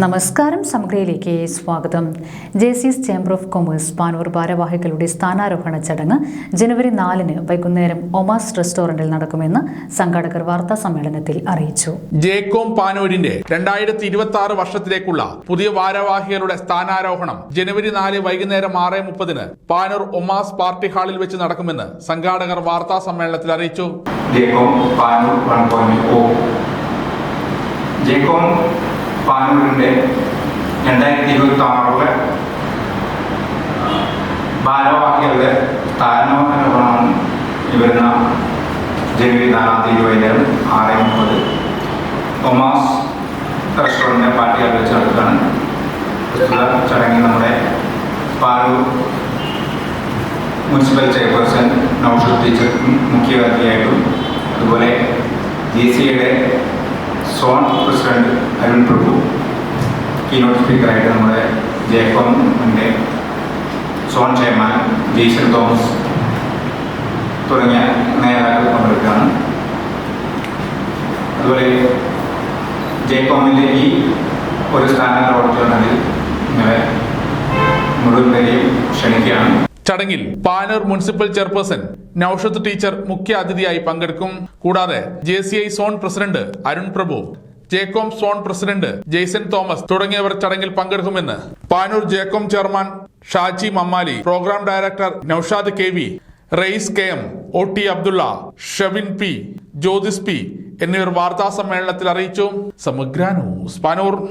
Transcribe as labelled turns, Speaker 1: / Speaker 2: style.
Speaker 1: നമസ്കാരം സമഗ്രയിലേക്ക് സ്വാഗതം. J C S chamber of commerce Panoor ഭാരവാഹികളുടെ സ്ഥാനാരോഹണ ചടങ്ങ് ജനുവരി നാലിന് വൈകുന്നേരം ഒമാസ് റെസ്റ്റോറന്റിൽ നടക്കുമെന്ന് സംഘാടകർ വാർത്താ സമ്മേളനത്തിൽ അറിയിച്ചു.
Speaker 2: ജേക്കോം പാനൂരിന്റെ രണ്ടായിരത്തി ഇരുപത്തി ആറ് വർഷത്തിലേക്കുള്ള പുതിയ ഭാരവാഹികളുടെ സ്ഥാനാരോഹണം ജനുവരി നാല് വൈകുന്നേരം ആറ് മുപ്പതിന് പാനൂർ ഒമാസ് പാർട്ടി ഹാളിൽ വെച്ച് നടക്കുമെന്ന് സംഘാടകർ വാർത്താ സമ്മേളനത്തിൽ അറിയിച്ചു.
Speaker 3: ജേക്കോം പാനൂർ ജേക്കോം പാനൂരിന്റെ രണ്ടായിരത്തി ഇരുപത്തി ആറിലെ ഭാരവാഹികളുടെ സ്ഥാനാരോഹണം വരുന്ന ജനുവരി നാലാം തീയതി വൈകുന്നേരം ആറ് മുപ്പത് ഒമാസ് റെസ്റ്റോറന്റിന്റെ പാർട്ടി നടക്കുകയാണ് പ്രസ്തുത ചടങ്ങിൽ നമ്മുടെ Panoor municipal chairperson Noushad teacher മുഖ്യ അതിഥിയായിട്ടും അതുപോലെ ജി സിയുടെ zone president Arun Prabhu keynote സ്പീക്കറായിട്ട് നമ്മുടെ ജയക്കോമിന്റെ സോൺ ചെയർമാൻ ജീശൻ തോമസ് തുടങ്ങിയ നേതാക്കൾ പങ്കെടുക്കുകയാണ്. അതുപോലെ ജയക്കോമിന്റെ ഈ ഒരു സ്ഥാനം പ്രവർത്തിക്കുന്നതിൽ നിങ്ങളെ മുഴുവൻ ക്ഷണിക്കുകയാണ്.
Speaker 2: ചടങ്ങിൽ Panoor municipal chairperson Noushad teacher മുഖ്യ അതിഥിയായി പങ്കെടുക്കും. കൂടാതെ J C I zone president Arun Prabhu JCOM zone president Jaison Thomas തുടങ്ങിയവർ ചടങ്ങിൽ പങ്കെടുക്കുമെന്ന് Panoor JCOM chairman Shaji Mammali programme director Noushad K V Rais K M O T Abdulla Shevin P Jyothis P എന്നിവർ വാർത്താ സമ്മേളനത്തിൽ അറിയിച്ചു. സമഗ്ര news Panoor.